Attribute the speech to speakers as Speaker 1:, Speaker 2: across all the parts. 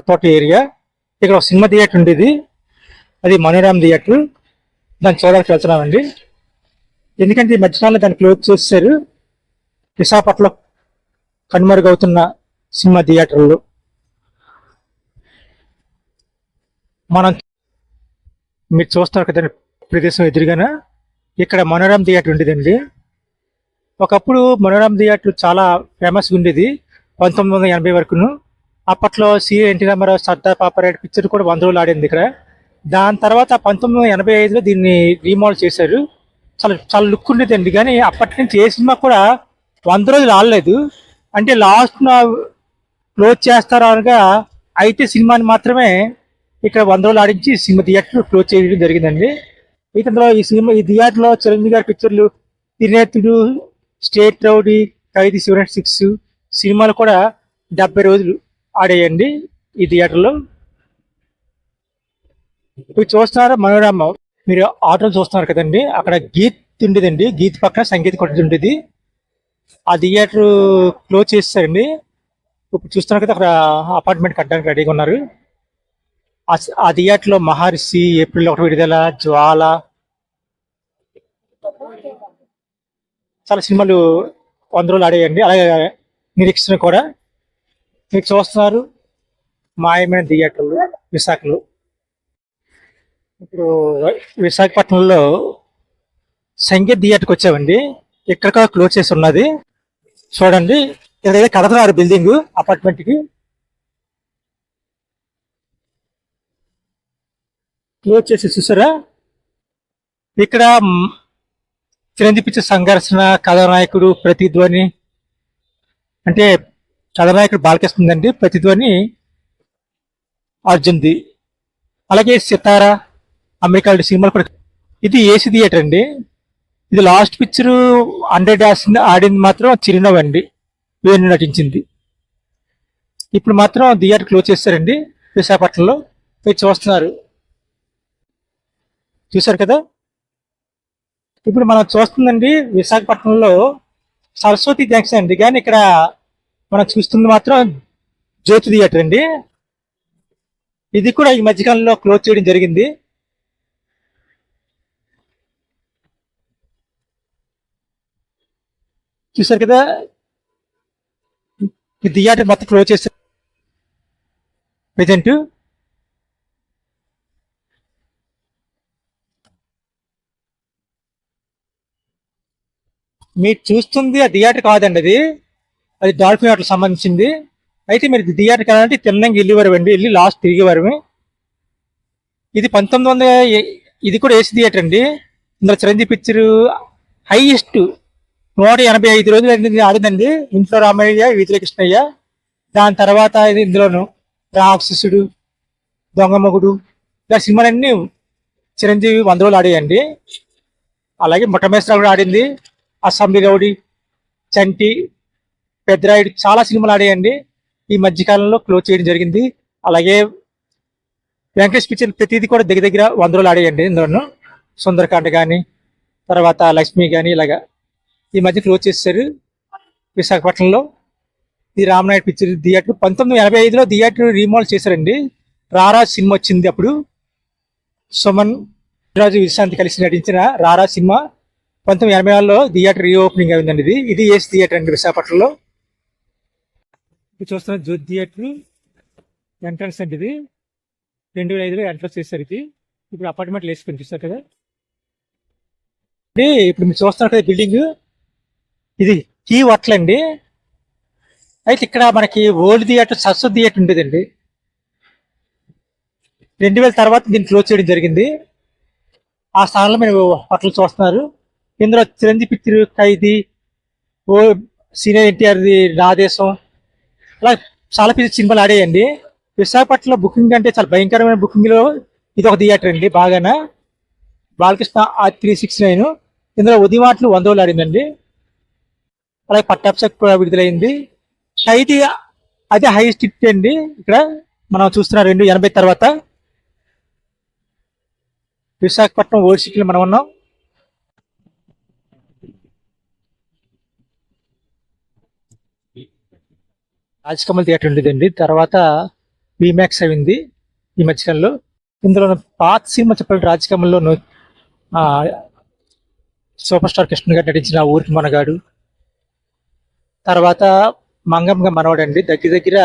Speaker 1: తోట ఏరియా. ఇక్కడ ఒక సినిమా థియేటర్ ఉండేది. అది మనోరామ్ థియేటర్. దాన్ని చూడడానికి వెళ్తున్నామండి. ఎందుకంటే ఈ మధ్యకాలంలో దాన్ని క్లోజ్ చేశారు విశాఖపట్నంలో కనుమరుగవుతున్న సినిమా థియేటర్లు. మనం మీరు చూస్తారు కదా ప్రదేశం ఎదురుగాన. ఇక్కడ మనోరామ్ థియేటర్ ఉండేదండి. ఒకప్పుడు మనోరామ్ థియేటర్ చాలా ఫేమస్గా ఉండేది. పంతొమ్మిది వందల ఎనభై వరకును. అప్పట్లో సి ఎన్టీ రామారావు సర్దార్ పాపారెడ్డి పిక్చర్ కూడా వంద రోజులు ఆడింది ఇక్కడ. దాని తర్వాత పంతొమ్మిది వందల ఎనభై ఐదులో దీన్ని రీమోడల్ చేశారు. చాలా చాలా లుక్ ఉండేదండి కానీ అప్పటి నుంచి ఏ సినిమా కూడా వంద రోజులు ఆడలేదు. అంటే లాస్ట్ క్లోజ్ చేస్తారు అనగా అయితే సినిమాని మాత్రమే ఇక్కడ వంద రోజులు ఆడించి సినిమా థియేటర్ క్లోజ్ చేయడం జరిగిందండి. అయితే అందులో ఈ సినిమా ఈ థియేటర్లో చిరంజీవి గారి పిక్చర్లు తినేతుడు state rowdy Khaidi seven six సినిమాలు కూడా డెబ్బై రోజులు ఆడేయండి ఈ థియేటర్లో. ఇప్పుడు చూస్తున్నారా మనోరమ. మీరు ఆటోలు చూస్తున్నారు కదండి అక్కడ గీత్ ఉండేదండి గీత్ పక్కన సంగీత కొట్టది ఉండేది. ఆ థియేటర్ క్లోజ్ చేస్తారండి ఇప్పుడు చూస్తున్నారు కదా అక్కడ అపార్ట్మెంట్ కట్టడానికి రెడీగా ఉన్నారు. ఆ ఆ థియేటర్లో మహర్షి ఏప్రిల్ ఒకటి విడుదల జ్వాల. చాలా సినిమాలు వంద రోజులు ఆడేయండి. అలాగే నిరీక్షణ కూడా మీరు చూస్తున్నారు. మాయమైన థియేటర్లు విశాఖలో. ఇప్పుడు విశాఖపట్నంలో సంగీత్ థియేటర్కి వచ్చామండి. ఇక్కడ క్లోజ్ చేసి ఉన్నది. చూడండి. ఇక్కడ కడతారు బిల్డింగ్ అపార్ట్మెంట్కి. క్లోజ్ చేసి చూసారా? ఇక్కడ మ్, చిరంజీవి సంఘర్షణ కథానాయకుడు ప్రతిధ్వని. అంటే కథానాయకుడు బాలకృష్ణ ప్రతిధ్వని అర్జున్ది. అలాగే సితారా అమెరికా సినిమాలు కూడా ఇది ఏసీ థియేటర్ అండి? ఇది లాస్ట్ పిక్చర్ హండ్రెడ్ డాస్ ఆడింది మాత్రం చిరునవ్వు అండి. వేణు నటించింది. ఇప్పుడు మాత్రం థియేటర్ క్లోజ్ చేస్తారండి విశాఖపట్నంలో. మీరు చూస్తున్నారు. చూశారు కదా? ఇప్పుడు మనం చూస్తుందండి విశాఖపట్నంలో సరస్వతి జంక్షన్ అండి. కానీ ఇక్కడ మనం చూస్తుంది మాత్రం జ్యోతి థియేటర్ అండి. ఇది కూడా ఈ మధ్యకాలంలో క్లోజ్ చేయడం జరిగింది. చూసారు కదా? ఈ థియేటర్ మొత్తం క్లోజ్ చేస్తారు ప్రజెంట్ మీరు చూస్తుంది ఆ థియేటర్ కాదండి అది. అది డాల్ఫిన్ హోటల్ సంబంధించింది. అయితే మీరు థియేటర్ కాదంటే తిన్నంగి వెళ్ళి అండి. వెళ్ళి లాస్ట్ తిరిగేవారు ఇది పంతొమ్మిది వందల ఇది కూడా ఏసీ థియేటర్ అండి. ఇందులో చిరంజీవి పిక్చర్ హైయెస్ట్ నూట ఎనభై ఐదు రోజులు ఆడిందండి. ఇంట్లో రామయ్య వీధిలో కృష్ణయ్య దాని తర్వాత ఇది ఇందులోను రాక్షసుడు దొంగమగుడు ఇలా సినిమాలన్నీ చిరంజీవి వంద రోజులు ఆడాయండి. అలాగే మొట్టమేశ్వర కూడా ఆడింది. అసెంబ్లీ రౌడీ చంటి పెద్దరాయుడు చాలా సినిమాలు ఆడాయండి. ఈ మధ్యకాలంలో క్లోజ్ చేయడం జరిగింది. అలాగే వెంకటేష్ పిక్చర్ ప్రతిదీ కూడా దగ్గర దగ్గర వంద రోజులు ఆడేయండి ఇందులో సుందరకాండ కానీ తర్వాత లక్ష్మి కానీ ఇలాగా ఈ మధ్య క్లోజ్ చేశారు విశాఖపట్నంలో. ఈ రామనాయుడు పిక్చర్ థియేటర్ పంతొమ్మిది వందల ఎనభై ఐదులో థియేటర్ రీమాల్ చేశారండి. రారా సినిమా వచ్చింది అప్పుడు. సుమన్ రాజు విశ్రాంతి కలిసి నటించిన రారా సినిమా పంతొమ్మిది ఎనభై నాలుగులో థియేటర్ రీఓపెనింగ్ అయిందండి ఇది ఇది ఏస్ థియేటర్ అండి విశాఖపట్నంలో? ఇప్పుడు చూస్తున్న జ్యోతి థియేటర్ ఎంట్రన్స్ అండి ఇది. రెండు వేల ఐదులో ఎంట్రన్స్ చేశారు ఇది. ఇప్పుడు అపార్ట్మెంట్లు వేసుకొని చూస్తారు కదా. అండి ఇప్పుడు మీరు చూస్తున్నారు కదా బిల్డింగ్ ఇది కీ వట్ల అండి. అయితే ఇక్కడ మనకి ఓల్డ్ థియేటర్ సస్సు థియేటర్ ఉండేదండి. రెండు వేల తర్వాత దీన్ని క్లోజ్ చేయడం జరిగింది. ఆ స్థానంలో మీరు హోటల్ చూస్తున్నారు. ఇందులో చిరంజీవి పిక్చర్ ఖైదీ ఓ సీనియర్ ఎన్టీఆర్ది నాదేశం అలా చాలా పెద్ద సినిమాలు ఆడేయండి. విశాఖపట్నంలో బుకింగ్ అంటే చాలా భయంకరమైన బుకింగ్లో ఇది ఒక థియేటర్ అండి బాగానా? Balakrishna R three six nine. ఇందులో ఉదయం ఆటలు వంద రోజులు ఆడిందండి. అలాగే పట్టాప్సక్ కూడా విడుదలైంది. ఖైదీ అదే హైయెస్ట్ హిట్ అండి ఇక్కడ. మనం చూస్తున్న రెండు ఎనభై తర్వాత. విశాఖపట్నం ఓల్డ్ సిటీలో మనం ఉన్నాం. రాజకమల్ థియేటర్ ఉండేదండి. తర్వాత విమాక్స్ అయింది ఈ మధ్యకాలంలో. ఇందులో పాత సినిమా చెప్పాలి రాజకమల్లోను సూపర్ స్టార్ కృష్ణ గారు నటించిన ఊరికి మనగాడు. తర్వాత మంగమ్మ మనవాడు అండి. దగ్గర దగ్గర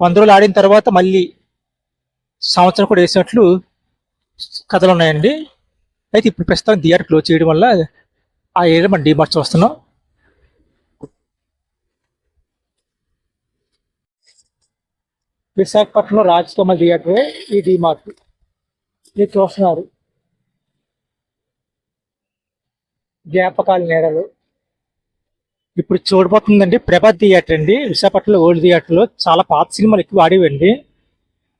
Speaker 1: వంద రోజులు ఆడిన తర్వాత మళ్ళీ సంవత్సరం కూడా వేసినట్లు కథలు ఉన్నాయండి. అయితే ఇప్పుడు ప్రస్తుతం థియేటర్ క్లోజ్ చేయడం వల్ల ఆ ఏరియా మనం డీమార్ట్ చూస్తున్నాం. విశాఖపట్నంలో రాజకమల్ థియేటర్ ఈ డిమార్ట్. ఇది చూస్తున్నారు. జ్ఞాపకాల నేడలు. ఇప్పుడు చూడబోతుందండి ప్రభా థియేటర్ అండి. విశాఖపట్నంలో ఓల్డ్ థియేటర్లో చాలా పాత సినిమాలు ఎక్కువ ఆడేవండి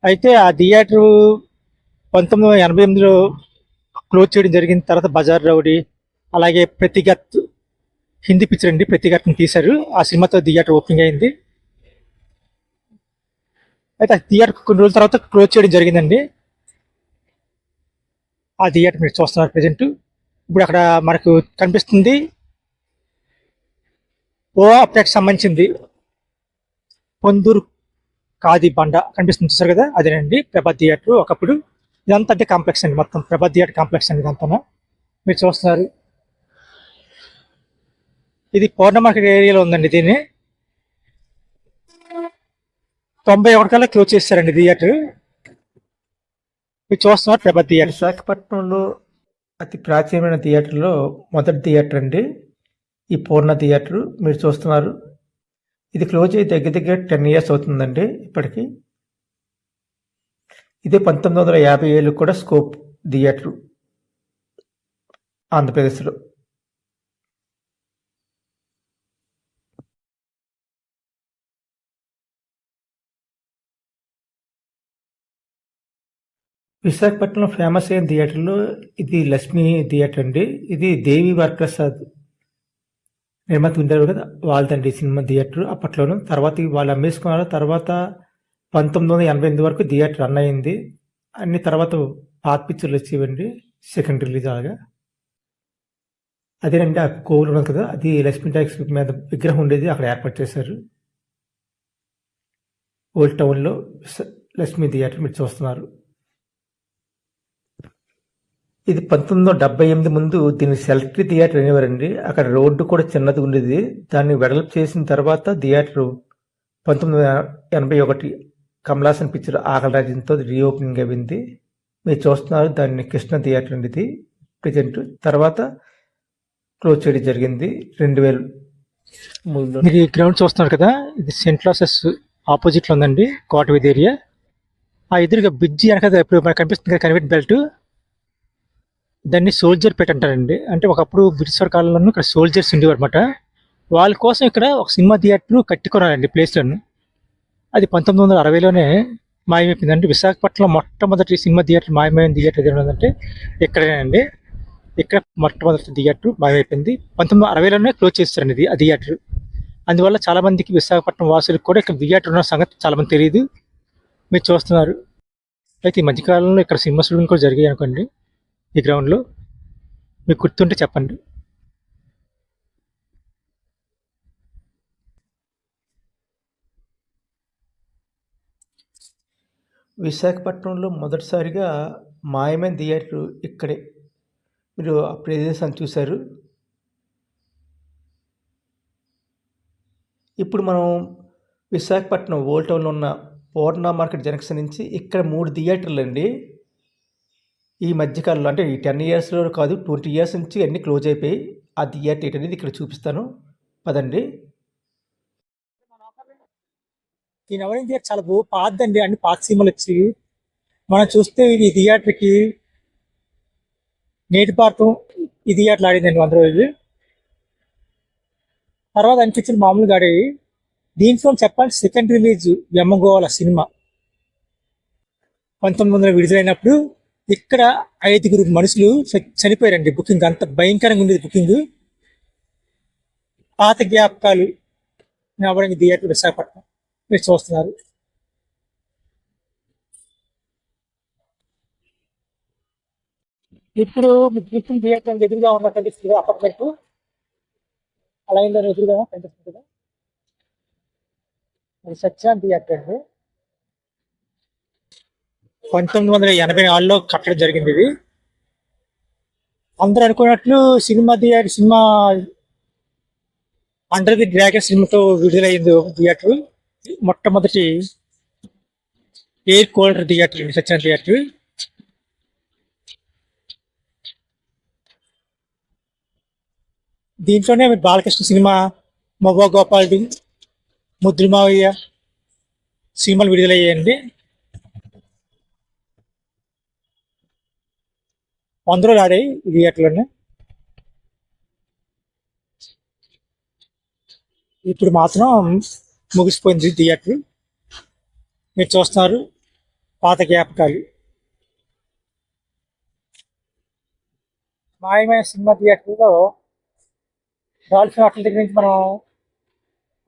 Speaker 1: అయితే ఆ థియేటర్ పంతొమ్మిది వందల ఎనభై ఎనిమిదిలో క్లోజ్ చేయడం జరిగిన తర్వాత బజార్ రౌడీ అలాగే ప్రతిగత్ హిందీ పిక్చర్ అండి ప్రతిఘటన తీశారు. ఆ సినిమాతో థియేటర్ ఓపెనింగ్ అయింది. అయితే ఆ థియేటర్ కొన్ని రోజుల తర్వాత క్లోజ్ చేయడం జరిగిందండి. ఆ థియేటర్ మీరు చూస్తున్నారు ప్రజెంట్ ఇప్పుడు అక్కడ మనకు కనిపిస్తుంది ఓ అప్డేట్ సంబంధించింది. పొందూరు కాది బండ కనిపిస్తుంది చూసారు కదా అదేనండి. ప్రభా థియేటర్ ఒకప్పుడు ఇదంతా అంటే కాంప్లెక్స్ అండి మొత్తం. ప్రభా థియేటర్ కాంప్లెక్స్ అండి ఇదంతా. మీరు చూస్తున్నారు. ఇది పౌర్ణ మార్కెట్ ఏరియాలో ఉందండి దీన్ని. తొంభై ఒకటి కల్లా క్లోజ్ చేస్తారండి థియేటర్. మీరు చూస్తున్నారు ప్రభా థియేటర్. విశాఖపట్నంలో అతి ప్రాచీనమైన థియేటర్లో మొదటి థియేటర్ అండి. ఈ పూర్ణ థియేటర్ మీరు చూస్తున్నారు. ఇది క్లోజ్ అయ్యి దగ్గర దగ్గర టెన్ ఇయర్స్ అవుతుందండి ఇప్పటికి. ఇదే పంతొమ్మిది వందల యాభై ఏళ్ళు కూడా స్కోప్ థియేటర్ ఆంధ్రప్రదేశ్లో. విశాఖపట్నంలో ఫేమస్ అయిన థియేటర్లో ఇది లక్ష్మీ థియేటర్ అండి. ఇది దేవి వరప్రసాద్ నిర్మాత ఉండేవారు కదా వాళ్ళదండి సినిమా థియేటర్ అప్పట్లోను. తర్వాత వాళ్ళు అమ్మేసుకున్నారు తర్వాత పంతొమ్మిది వందల ఎనభై ఎనిమిది వరకు థియేటర్ రన్ అయింది. అన్ని తర్వాత పాత పిక్చర్లు వచ్చేవండి సెకండ్ రిలీజ్ అలాగా. అదేనండి ఆ కోవులు ఉన్నది కదా అది లక్ష్మీ ట్యాక్స్ మీద విగ్రహం ఉండేది అక్కడ ఏర్పాటు చేశారు. ఓల్డ్ టౌన్లో లక్ష్మీ థియేటర్ మీరు చూస్తున్నారు. ఇది పంతొమ్మిది వందల డెబ్బై ఎనిమిది ముందు దీన్ని సెలెక్టరీ థియేటర్ అనేవారండి. అక్కడ రోడ్డు కూడా చిన్నది ఉండేది. దాన్ని వెడల్పు చేసిన తర్వాత థియేటర్ పంతొమ్మిది వందల ఎనభై ఒకటి కమలాసన్ పిక్చర్ ఆకలి రాజ్యంతో రీఓపెనింగ్ అయింది. మీరు చూస్తున్నారు దాన్ని కృష్ణ థియేటర్ అండి ఇది. ప్రజెంట్ తర్వాత క్లోజ్ చేయడం జరిగింది. రెండు వేల. మీరు ఈ గ్రౌండ్ చూస్తున్నారు కదా ఇది సెంట్ క్లాసెస్ ఆపోజిట్లో ఉందండి కోట వీధి ఏరియా. ఆ ఎదురుగా బ్రిడ్జి వెనక ఇప్పుడు మనకు కనిపిస్తుంది కదా కన్వెంట్ బెల్ట్. దాన్ని సోల్జర్ పెట్ అంటారండి. అంటే ఒకప్పుడు బ్రిటిష్ వారి కాలంలో ఇక్కడ సోల్జర్స్ ఉండేవారు అనమాట వాళ్ళ కోసం ఇక్కడ ఒక సినిమా థియేటర్ కట్టుకున్నారండి ప్లేస్లను. అది పంతొమ్మిది వందల అరవైలోనే మాయమైపోయిందండి. విశాఖపట్నంలో మొట్టమొదటి సినిమా థియేటర్ మాయమైన థియేటర్ ఏదైనా ఉందంటే ఇక్కడేనండి ఇక్కడ మొట్టమొదటి థియేటర్ మాయమైపోయింది. పంతొమ్మిది వందల అరవైలోనే క్లోజ్ చేస్తారండి ఇది ఆ థియేటర్. అందువల్ల చాలా మందికి విశాఖపట్నం వాసులకు కూడా ఇక్కడ థియేటర్ ఉన్న సంగతి చాలా మంది తెలియదు. మీరు చూస్తున్నారు. అయితే ఈ మధ్యకాలంలో ఇక్కడ సినిమా షూటింగ్ కూడా జరిగాయి అనుకోండి. ఈ గ్రౌండ్లో మీకు గుర్తుంటే చెప్పండి. విశాఖపట్నంలో మొదటిసారిగా మాయమైన థియేటర్ ఇక్కడే. మీరు ఆ ప్రదేశాన్ని చూశారు. ఇప్పుడు మనం విశాఖపట్నం ఓల్డ్ టౌన్లో ఉన్న పూర్ణ మార్కెట్ జంక్షన్ నుంచి ఇక్కడ మూడు థియేటర్లు అండి ఈ మధ్యకాలంలో అంటే ఈ టెన్ ఇయర్స్లో కాదు ట్వంటీ ఇయర్స్ నుంచి అన్నీ క్లోజ్ అయిపోయి ఆ థియేటర్ అనేది ఇక్కడ చూపిస్తాను. పదండి. ఈ నవరం థియేటర్ చాలా బో పాతదండి. అన్ని పాత సినిమాలు వచ్చి మనం చూస్తే ఈ థియేటర్కి నేటి పాఠం ఈ థియేటర్ ఆడిందండి వంద రోజులు. తర్వాత అనిపించిన మామూలుగా ఆడేవి దీంట్లో చెప్పాలి సెకండ్ రిలీజ్ యమ్మగోళ సినిమా. పంతొమ్మిది వందల విడుదలైనప్పుడు ఇక్కడ ఐదుగురు మనుషులు చ- చనిపోయారండి. బుకింగ్ అంత భయంకరంగా ఉండేది బుకింగ్. పాత జ్ఞాపకాలు నవరంగి థియేటర్ విశాఖపట్నం. మీరు చూస్తున్నారు. ఇప్పుడు మీకు చూసిన థియేటర్ ఎదురుగా ఉన్న కనిపిస్తుంది అపార్ట్మెంట్. అలా ఎదురుగా కనిపిస్తుంది కదా. అది సత్యాన్ థియేటర్ అండి. పంతొమ్మిది వందల ఎనభై నాలుగులో కట్టడం జరిగింది ఇది. అందరూ అనుకున్నట్లు cinema theatre cinema under the dragon సినిమాతో విడుదలైంది థియేటర్. మొట్టమొదటి ఎయిర్ కూలర్ థియేటర్ ఇది సత్యన థియేటర్. దీంట్లోనే బాలకృష్ణ సినిమా మగవ గోపాలుడు ముద్రమావయ్య సినిమాలు విడుదలయ్యాయండి. వంద రోజులు ఆడాయి ఈ థియేటర్లోనే ఇప్పుడు మాత్రం ముగిసిపోయింది థియేటర్. మీరు చూస్తున్నారు పాత జ్ఞాపకాలు. మాయమైన సినిమా థియేటర్లో డాల్ఫిన్ హోటల్ దగ్గర నుంచి మనం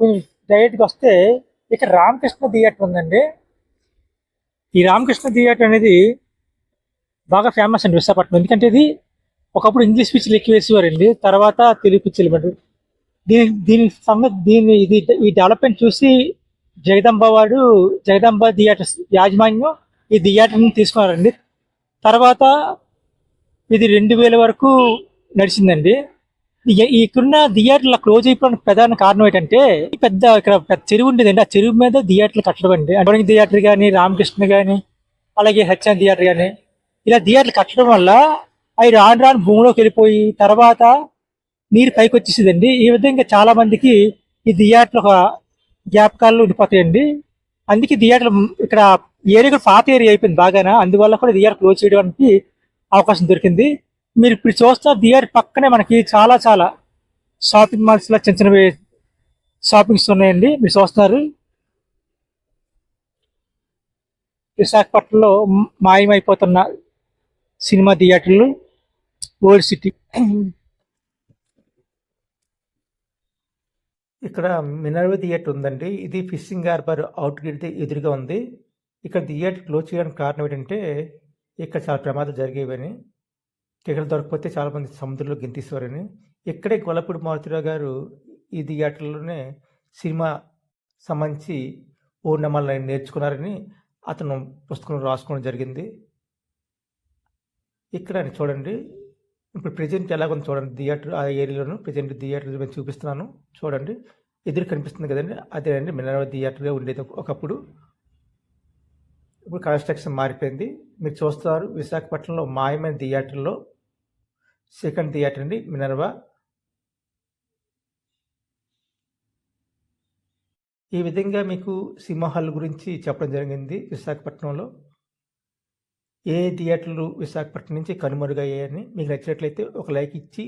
Speaker 1: కొంచెం డైరెక్ట్గా వస్తే ఇక్కడ రామకృష్ణ థియేటర్ ఉందండి. ఈ రామకృష్ణ థియేటర్ అనేది బాగా ఫేమస్ అండి విశాఖపట్నం. ఎందుకంటే ఇది ఒకప్పుడు ఇంగ్లీష్ పిచ్చిలు ఎక్కువ వేసేవారండి. తర్వాత తెలుగు పిచ్చిలు పెట్టారు దీని దీని సంగతి దీని ఇది ఈ డెవలప్మెంట్ చూసి జగదంబ వాడు జగదంబ థియేటర్స్ యాజమాన్యం ఈ థియేటర్ని తీసుకున్నారండి. తర్వాత ఇది రెండు వేల వరకు నడిచిందండి. ఇక్కడున్న థియేటర్ల క్లోజ్ అయిపోవడానికి ప్రధాన కారణం ఏంటంటే పెద్ద ఇక్కడ పెద్ద చెరువు ఉండేదండి. ఆ చెరువు మీద థియేటర్లు కట్టడం అండి. అంటే థియేటర్ కానీ రామకృష్ణ కానీ అలాగే హెచ్ఎన్ థియేటర్ కానీ ఇలా థియేటర్లు కట్టడం వల్ల అవి రాను రాను భూమిలోకి వెళ్ళిపోయి తర్వాత నీరు పైకి వచ్చేసిందండి. ఈ విధంగా చాలా మందికి ఈ థియేటర్లు ఒక జ్ఞాపకాలు ఉండిపోతాయండి. అందుకే థియేటర్ ఇక్కడ ఏరియా కూడా పాత ఏరియా అయిపోయింది బాగానా. అందువల్ల కూడా థియేటర్ క్లోజ్ చేయడానికి అవకాశం దొరికింది. మీరు ఇప్పుడు చూస్తే థియేటర్ పక్కనే మనకి చాలా చాలా షాపింగ్ మాల్స్లో చిన్న చిన్నవి షాపింగ్స్ ఉన్నాయండి. మీరు చూస్తున్నారు. విశాఖపట్నంలో మాయమైపోతున్న సినిమా థియేటర్లు ఓల్డ్ సిటీ. ఇక్కడ మినర్వ థియేటర్ ఉందండి. ఇది ఫిషింగ్ హార్బర్ అవుట్ గేట్ ఎదురుగా ఉంది. ఇక్కడ థియేటర్ క్లోజ్ చేయడానికి కారణం ఏంటంటే ఇక్కడ చాలా ప్రమాదాలు జరిగేవని. టికెట్లు దొరకకపోతే చాలామంది సముద్రంలో గెంతేసేవారని. ఇక్కడే గొల్లపూడి మారుతిరావు గారు ఈ థియేటర్లోనే సినిమా సంబంధించి ఓర్ణమాలను నేర్చుకున్నారని అతను పుస్తకం రాసుకోవడం జరిగింది. ఇక్కడ చూడండి. ఇప్పుడు ప్రజెంట్ ఎలాగుంది చూడండి. థియేటర్ ఆ ఏరియాలోను ప్రజెంట్ థియేటర్ నేను చూపిస్తున్నాను. చూడండి. ఎదురు కనిపిస్తుంది కదండి. అదేనండి మినరవ థియేటర్గా ఉండేది ఒకప్పుడు. ఇప్పుడు కన్స్ట్రక్షన్ మారిపోయింది. మీరు చూస్తారు విశాఖపట్నంలో మాయమైన థియేటర్లో సెకండ్ థియేటర్ అండి. మినర్వా ఈ విధంగా మీకు సినిమా హాల్ గురించి చెప్పడం జరిగింది విశాఖపట్నంలో. ఏ థియేటర్లు విశాఖపట్నం నుంచి కనుమరుగయ్యాయని మీకు నచ్చినట్లయితే ఒక లైక్ ఇచ్చి